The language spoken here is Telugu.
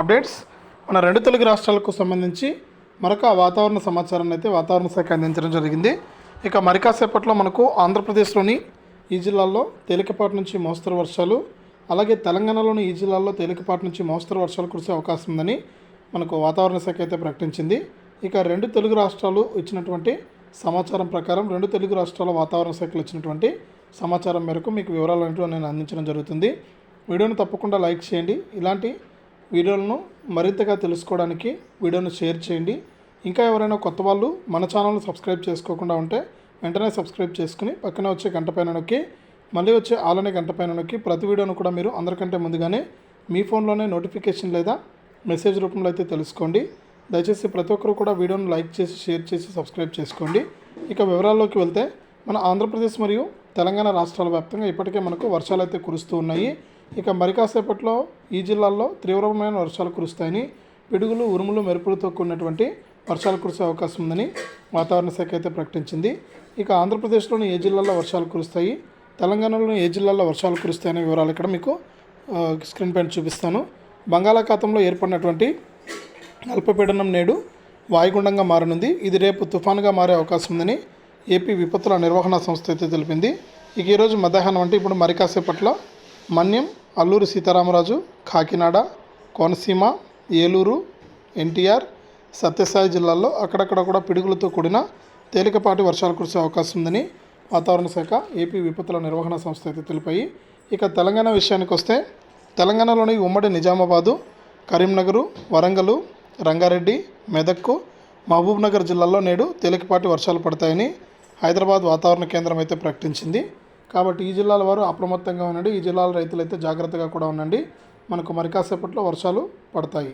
అప్డేట్స్. మన రెండు తెలుగు రాష్ట్రాలకు సంబంధించి మరొక వాతావరణ సమాచారాన్ని అయితే వాతావరణ శాఖ అందించడం జరిగింది. ఇక మరికాసేపట్లో మనకు ఆంధ్రప్రదేశ్లోని ఈ జిల్లాల్లో తేలికపాటి నుంచి మోస్తరు వర్షాలు అలాగే తెలంగాణలోని ఈ జిల్లాల్లో తేలికపాటి నుంచి మోస్తరు వర్షాలు కురిసే అవకాశం ఉందని మనకు వాతావరణ శాఖ అయితే ప్రకటించింది. ఇక రెండు తెలుగు రాష్ట్రాలు ఇచ్చినటువంటి సమాచారం ప్రకారం రెండు తెలుగు రాష్ట్రాల వాతావరణ శాఖలు ఇచ్చినటువంటి సమాచారం మేరకు మీకు వివరాలు అనేవి నేను అందించడం జరుగుతుంది. వీడియోను తప్పకుండా లైక్ చేయండి. ఇలాంటి వీడియోలను మరింతగా తెలుసుకోవడానికి వీడియోను షేర్ చేయండి. ఇంకా ఎవరైనా కొత్త వాళ్ళు మన ఛానల్ని సబ్స్క్రైబ్ చేసుకోకుండా ఉంటే వెంటనే సబ్స్క్రైబ్ చేసుకుని పక్కన వచ్చే గంట పైన నొక్కి మళ్ళీ వచ్చే ఆలనే గంట పైన నొక్కి ప్రతి వీడియోను కూడా మీరు అందరికంటే ముందుగానే మీ ఫోన్లోనే నోటిఫికేషన్ లేదా మెసేజ్ రూపంలో అయితే తెలుసుకోండి. దయచేసి ప్రతి ఒక్కరు కూడా వీడియోను లైక్ చేసి షేర్ చేసి సబ్స్క్రైబ్ చేసుకోండి. ఇక వివరాల్లోకి వెళ్తే మన ఆంధ్రప్రదేశ్ మరియు తెలంగాణ రాష్ట్రాల వ్యాప్తంగా ఇప్పటికే మనకు వర్షాలు అయితే కురుస్తూ ఉన్నాయి. ఇక మరి కాసేపట్లో ఈ జిల్లాల్లో తీవ్రమైన వర్షాలు కురుస్తాయని పిడుగులు ఉరుములు మెరుపులతో కూడినటువంటి వర్షాలు కురిసే అవకాశం ఉందని వాతావరణ శాఖ అయితే ప్రకటించింది. ఇక ఆంధ్రప్రదేశ్లోని ఏ జిల్లాల్లో వర్షాలు కురుస్తాయి తెలంగాణలోని ఏ జిల్లాల్లో వర్షాలు కురుస్తాయనే వివరాలు ఇక్కడ మీకు స్క్రీన్ పైన చూపిస్తాను. బంగాళాఖాతంలో ఏర్పడినటువంటి అల్పపీడనం నేడు వాయుగుండంగా మారనుంది. ఇది రేపు తుఫానుగా మారే అవకాశం ఉందని ఏపీ విపత్తుల నిర్వహణ సంస్థ అయితే తెలిపింది. ఇక ఈరోజు మధ్యాహ్నం అంటే ఇప్పుడు మరి కాసేపట్లో మన్యం అల్లూరు సీతారామరాజు కాకినాడ కోనసీమ ఏలూరు ఎన్టీఆర్ సత్యసాయి జిల్లాల్లో అక్కడక్కడ కూడా పిడుగులతో కూడిన తేలికపాటి వర్షాలు కురిసే అవకాశం ఉందని వాతావరణ శాఖ ఏపీ విపత్తుల నిర్వహణ సంస్థ అయితే తెలిపాయి. ఇక తెలంగాణ విషయానికి వస్తే తెలంగాణలోని ఉమ్మడి నిజామాబాదు కరీంనగరు వరంగల్ రంగారెడ్డి మెదక్కు మహబూబ్నగర్ జిల్లాల్లో నేడు తేలికపాటి వర్షాలు పడతాయని హైదరాబాద్ వాతావరణ కేంద్రం అయితే ప్రకటించింది. కాబట్టి ఈ జిల్లాల వారు అప్రమత్తంగా ఉండండి. ఈ జిల్లాల రైతులు అయితే జాగ్రత్తగా కూడా ఉండండి. మనకు మరి కాసేపట్లో వర్షాలు పడతాయి.